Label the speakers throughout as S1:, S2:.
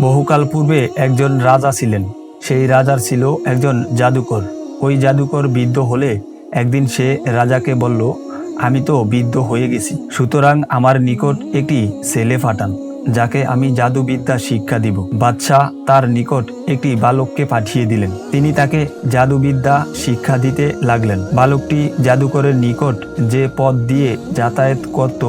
S1: বহুকাল পূর্বে একজন রাজা ছিলেন। সেই রাজার ছিল একজন জাদুকর। ওই জাদুকর বৃদ্ধ হলে একদিন সে রাজাকে বলল, আমি তো বৃদ্ধ হয়ে গেছি। সুতরাং আমার নিকট একটি ছেলে ফাটান যাকে আমি জাদুবিদ্যা শিক্ষা দিব। বাদশাহ তার নিকট একটি বালককে পাঠিয়ে দিলেন। তিনি তাকে জাদুবিদ্যা শিক্ষা দিতে লাগলেন। বালকটি জাদুকরের নিকট যে পথ দিয়ে যাতায়াত করত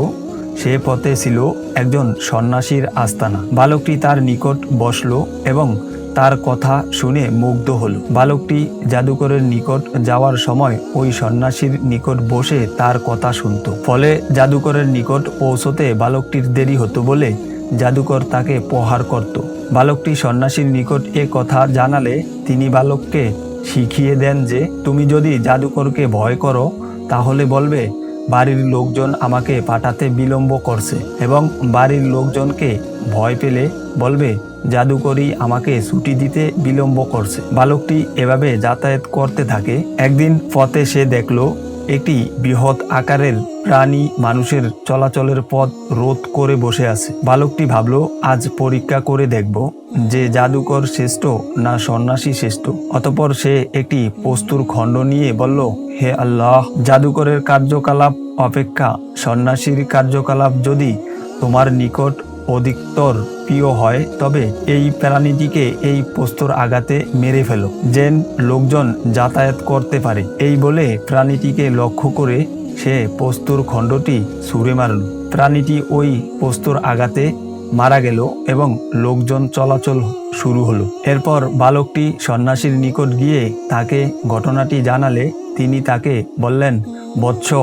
S1: সে পথে ছিল একজন সন্ন্যাসীর আস্তানা। বালকটি তার নিকট বসল এবং তার কথা শুনে মুগ্ধ হল। বালকটি জাদুকরের নিকট যাওয়ার সময় ওই সন্ন্যাসীর নিকট বসে তার কথা শুনত। ফলে জাদুকরের নিকট পৌঁছতে বালকটির দেরি হতো বলে জাদুকর তাকে প্রহার করত। বালকটি সন্ন্যাসীর নিকট এ কথা জানালে তিনি বালককে শিখিয়ে দেন যে, তুমি যদি জাদুকরকে ভয় করো, তাহলে বলবে বাড়ির লোকজন আমাকে পাঠাতে বিলম্ব করছে এবং বাড়ির লোকজনকে ভয় পেলে বলবে জাদুকরই আমাকে ছুটি দিতে বিলম্ব করছে। বালকটি এভাবে যাতায়াত করতে থাকে। একদিন পথে সে দেখল, একটি বৃহৎ আকারের প্রাণী মানুষের চলাচলের পথ রোধ করে বসে আছে। বালকটি ভাবলো, আজ পরীক্ষা করে দেখব যে জাদুকর শ্রেষ্ঠ না সন্ন্যাসী শ্রেষ্ঠ। অতপর সে একটি পস্তুর খণ্ড নিয়ে বলল, হে আল্লাহ, জাদুকরের কার্যকলাপ অপেক্ষা সন্ন্যাসীর কার্যকলাপ যদি তোমার নিকট অধিকতর প্রিয় হয়, তবে এই প্রাণীটিকে এই পোস্তর আঘাতে মেরে ফেলো। যেন লোকজন যাতায়াত করতে পারে। এই বলে প্রাণীটিকে লক্ষ্য করে সে পোস্তর খণ্ডটি ছুঁড়ে মারল। প্রাণীটি ওই পোস্তর আঘাতে মারা গেল এবং লোকজন চলাচল শুরু হলো। এরপর বালকটি সন্ন্যাসীর নিকট গিয়ে তাকে ঘটনাটি জানালে তিনি তাকে বললেন, বৎস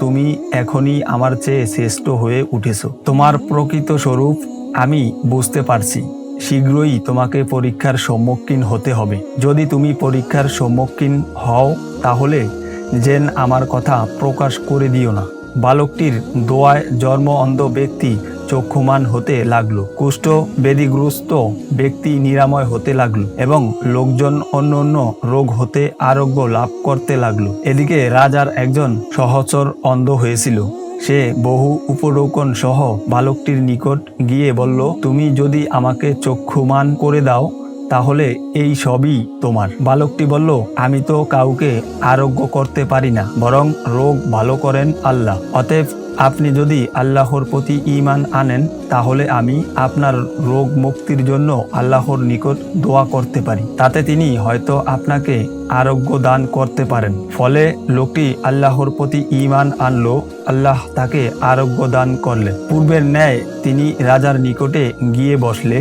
S1: তুমি এখনই আমার চেয়ে শ্রেষ্ঠ হয়ে উঠেছ। তোমার প্রকৃত স্বরূপ আমি বুঝতে পারছি। শীঘ্রই তোমাকে পরীক্ষার সম্মুখীন হতে হবে। যদি তুমি পরীক্ষার সম্মুখীন হও, তাহলে জেন আমার কথা প্রকাশ করে দিও না। বালকটির দোয়ায় জন্ম অন্ধ ব্যক্তি চক্ষুমান হতে লাগল। কুষ্ঠ বেদিগ্রস্ত ব্যক্তি নিরাময় হতে লাগল এবং লোকজন অন্য অন্য রোগ হতে আরোগ্য লাভ করতে লাগল। এদিকে রাজার একজন সহচর অন্ধ হয়েছিল। সে বহু উপঢৌকন সহ বালকটির নিকট গিয়ে বলল, তুমি যদি আমাকে চক্ষুমান করে দাও তাহলে এই সবই তোমার। বালকটি বলল, আমি তো কাউকে আরোগ্য করতে পারি না, বরং রোগ ভালো করেন আল্লাহ। অতএব আপনি যদি আল্লাহর প্রতি ঈমান আনেন, তাহলে আমি আপনার রোগ মুক্তির জন্য আল্লাহর নিকট দোয়া করতে পারি। তাতে তিনি হয়তো আপনাকে আরোগ্য দান করতে পারেন। ফলে লোকটি আল্লাহর প্রতি ঈমান আনলো, আল্লাহ তাকে আরোগ্য দান করলেন। পূর্বের ন্যায় তিনি রাজার নিকটে গিয়ে বসলে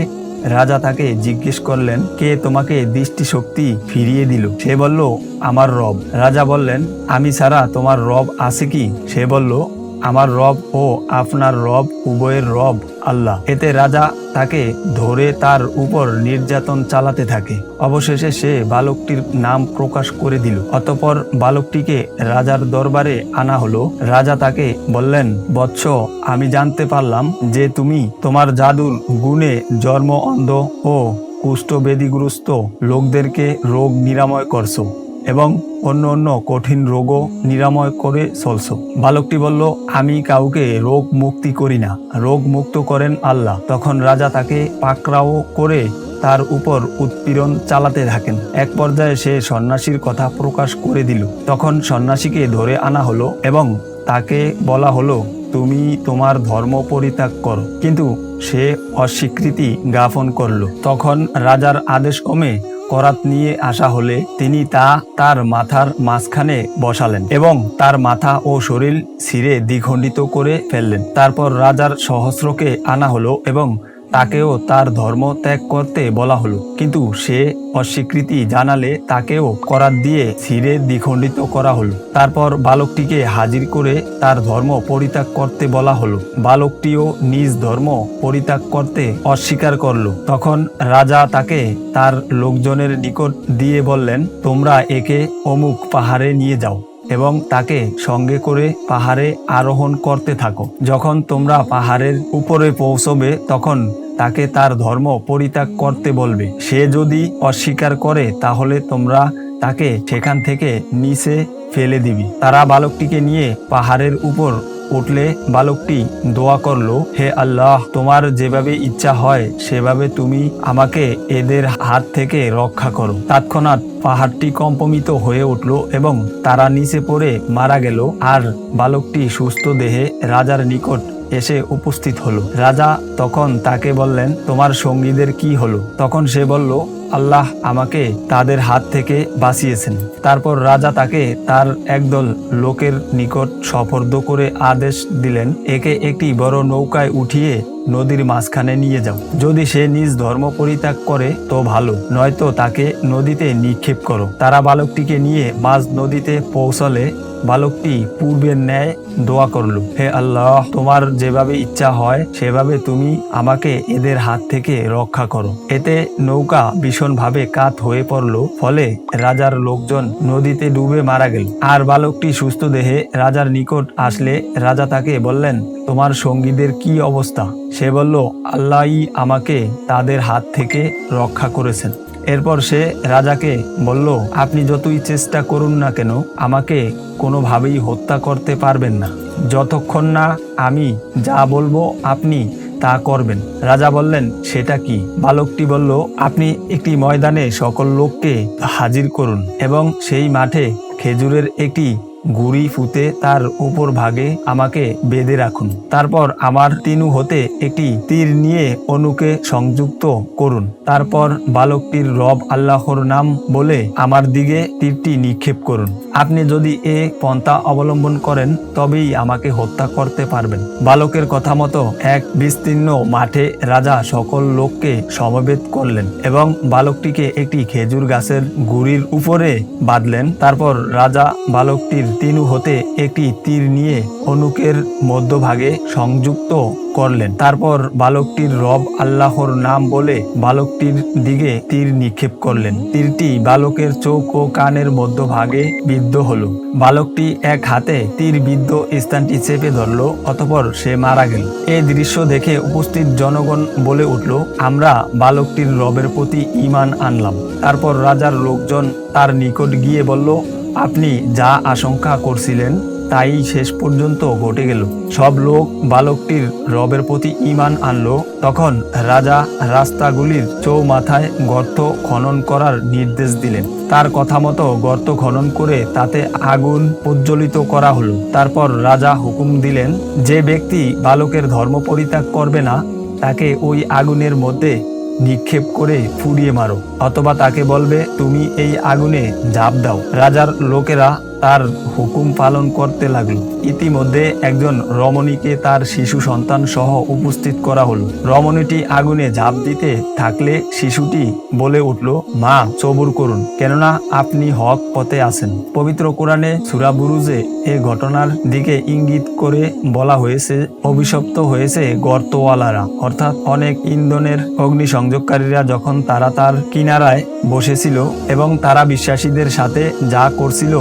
S1: রাজা তাকে জিজ্ঞেস করলেন, কে তোমাকে দৃষ্টিশক্তি ফিরিয়ে দিল? সে বলল, আমার রব। রাজা বললেন, আমি ছাড়া তোমার রব আছে কি? সে বলল আমার রব ও আপনার রব, উভয়ের রব আল্লাহ। এতে রাজা তাকে ধরে তার উপর নির্যাতন চালাতে থাকে। অবশেষে সে বালকটির নাম প্রকাশ করে দিল। অতপর বালকটিকে রাজার দরবারে আনা হলো। রাজা তাকে বললেন, বৎস, আমি জানতে পারলাম যে তুমি তোমার জাদুর গুণে জন্ম অন্ধ ও কুষ্ঠবেদিগ্রস্ত লোকদেরকে রোগ নিরাময় করছ। এবং অন্য অন্য কঠিন রোগও নিরাময় করে চলছ। বালকটি বলল, আমি কাউকে রোগ মুক্তি করি না। রোগ মুক্ত করেন আল্লাহ। তখন রাজা তাকে পাকড়াও করে তার উপর উৎপীড়ন চালাতে থাকেন। এক পর্যায়ে সে সন্ন্যাসীর কথা প্রকাশ করে দিল। তখন সন্ন্যাসীকে ধরে আনা হলো এবং তাকে বলা হলো, তুমি তোমার ধর্ম পরিত্যাগ করো। কিন্তু সে অস্বীকৃতি জ্ঞাপন করল। তখন রাজার আদেশ কমে করাত নিয়ে আসা হলে তিনি তা তার মাথার মাঝখানে বসালেন এবং তার মাথা ও শরীর ছিঁড়ে দ্বিখণ্ডিত করে ফেললেন। তারপর রাজার সহস্রকে আনা হলো এবং তাকেও তার ধর্ম ত্যাগ করতে বলা হলো। কিন্তু সে অস্বীকৃতি জানালে তাকেও করাত দিয়ে ছিঁড়ে দ্বিখণ্ডিত করা হলো। তারপর বালকটিকে হাজির করে তার ধর্ম পরিত্যাগ করতে বলা হলো। বালকটিও নিজ ধর্ম পরিত্যাগ করতে অস্বীকার করল। তখন রাজা তাকে তার লোকজনের নিকট দিয়ে বললেন, তোমরা একে অমুক পাহাড়ে নিয়ে যাও। এবং তাকে সঙ্গে করে পাহাড়ে আরোহণ করতে থাকো। যখন তোমরা পাহাড়ের উপরে পৌঁছবে, তখন তাকে তার ধর্ম পরিত্যাগ করতে বলবে। সে যদি অস্বীকার করে, তাহলে তোমরা তাকে সেখান থেকে নিচে ফেলে দিবি। তারা বালকটিকে নিয়ে পাহাড়ের উপর উঠলে বালকটি দোয়া করল, হে আল্লাহ, তোমার যেভাবে ইচ্ছা হয়, সেভাবে তুমি আমাকে এদের হাত থেকে রক্ষা করো। তৎক্ষণাৎ পাহাড়টি কম্পমিত হয়ে উঠল এবং তারা নিচে পড়ে মারা গেল আর বালকটি সুস্থ দেহে রাজার নিকট এসে উপস্থিত হলো। রাজা তখন তাকে বললেন, তোমার সঙ্গীদের কি হলো? তখন সে বলল আল্লাহ আমাকে তাদের হাত থেকে বাঁচিয়েছেন। তারপর রাজা তাকে তার একদল লোকের নিকট সফর্দ করে আদেশ দিলেন, একে একটি বড় নৌকায় উঠিয়ে নদীর মাঝখানে নিয়ে যাও। যদি সে নিজ ধর্ম পরিত্যাগ করে, তো ভালো, নয়তো তাকে নদীতে নিক্ষেপ করো। তারা বালকটিকে নিয়ে মাঝ নদীতে পৌঁছলে বালকটি পূর্বের ন্যায় দোয়া করল, হে আল্লাহ, তোমার যেভাবে ইচ্ছা হয়, সেভাবে তুমি আমাকে এদের হাত থেকে রক্ষা করো। এতে নৌকা ভীষণভাবে কাত হয়ে পড়ল, ফলে রাজার লোকজন নদীতে ডুবে মারা গেল। আর বালকটি সুস্থ দেহে রাজার নিকট আসলে রাজা তাকে বললেন, তোমার সঙ্গীদের কি অবস্থা? সে বলল, আল্লাহই আমাকে তাদের হাত থেকে রক্ষা করেছেন। এরপর সে রাজাকে বলল, আপনি যতই চেষ্টা করুন না কেন, আমাকে কোনোভাবেই হত্যা করতে পারবেন না। যতক্ষণ না আমি যা বলব আপনি তা করবেন। রাজা বললেন, সেটা কি? বালকটি বলল, আপনি একটি ময়দানে সকল লোককে হাজির করুন এবং সেই মাঠে খেজুরের একটি গুড়ি ফুতে তার উপর ভাগে আমাকে বেঁধে রাখুন। তারপর আমার তিনু হতে একটি তীর নিয়ে অনুকে সংযুক্ত করুন। তারপর বালকটির রব আল্লাহর নাম বলে আমার দিকে তীরটি নিক্ষেপ করুন। আপনি যদি এ পন্থা অবলম্বন করেন, তবেই আমাকে হত্যা করতে পারবেন। বালকের কথা মতো এক বিস্তীর্ণ মাঠে রাজা সকল লোককে সমবেত করলেন এবং বালকটিকে একটি খেজুর গাছের গুড়ির উপরে বাঁধলেন। তারপর রাজা বালকটির তিনু হতে একটি তীর নিয়ে অনুকের মধ্যভাগে সংযুক্ত করলেন। তারপর বালকটির রব আল্লাহর নাম বলে বালকটির দিকে তীর নিক্ষেপ করলেন। তীরটি বালকের চোখ ও কানের মধ্যভাগে বিদ্ধ হল। বালকটি এক হাতে তীর বিদ্ধ স্থানটি চেপে ধরল, অতপর সে মারা গেল। এই দৃশ্য দেখে উপস্থিত জনগণ বলে উঠল, আমরা বালকটির রবের প্রতি ইমান আনলাম। তারপর রাজার লোকজন তার নিকট গিয়ে বলল আপনি যা আশঙ্কা করছিলেন তাই শেষ পর্যন্ত ঘটে গেল। সব লোক বালকটির রবের প্রতি ইমান আনলো। তখন রাজা রাস্তাগুলির চৌমাথায় গর্ত খনন করার নির্দেশ দিলেন। তার কথা মতো গর্ত খনন করে তাতে আগুন প্রজ্বলিত করা হলো। তারপর রাজা হুকুম দিলেন, যে ব্যক্তি বালকের ধর্ম পরিত্যাগ করবে না, তাকে ওই আগুনের মধ্যে নিক্ষেপ করে ফুরিয়ে মারো। অথবা তাকে বলবে তুমি এই আগুনে ঝাঁপ দাও। রাজার লোকেরা তার হুকুম পালন করতে লাগল। ইতিমধ্যে একজন রমণীকে তার শিশু সন্তান সহ উপস্থিত করা হলো। রমণীটি আগুনে ঝাঁপ দিতে থাকলে শিশুটি বলে উঠল, মা, চবুর করুন। কেননা আপনি হক পথে আছেন। পবিত্র কোরআনে সুরাবুরুজে এ ঘটনার দিকে ইঙ্গিত করে বলা হয়েছে, অভিশপ্ত হয়েছে গর্তওয়ালারা। অর্থাৎ অনেক ইন্ধনের অগ্নিসংযোগকারীরা যখন তারা তার কিনারায় বসেছিল এবং তারা বিশ্বাসীদের সাথে যা করছিল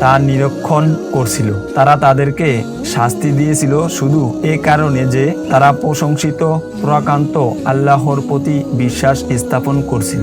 S1: তা নিরীক্ষণ করছিল। তারা তাদেরকে শাস্তি দিয়েছিল শুধু এ কারণে যে তারা প্রশংসিত প্রকান্ত আল্লাহর প্রতি বিশ্বাস স্থাপন করছিল।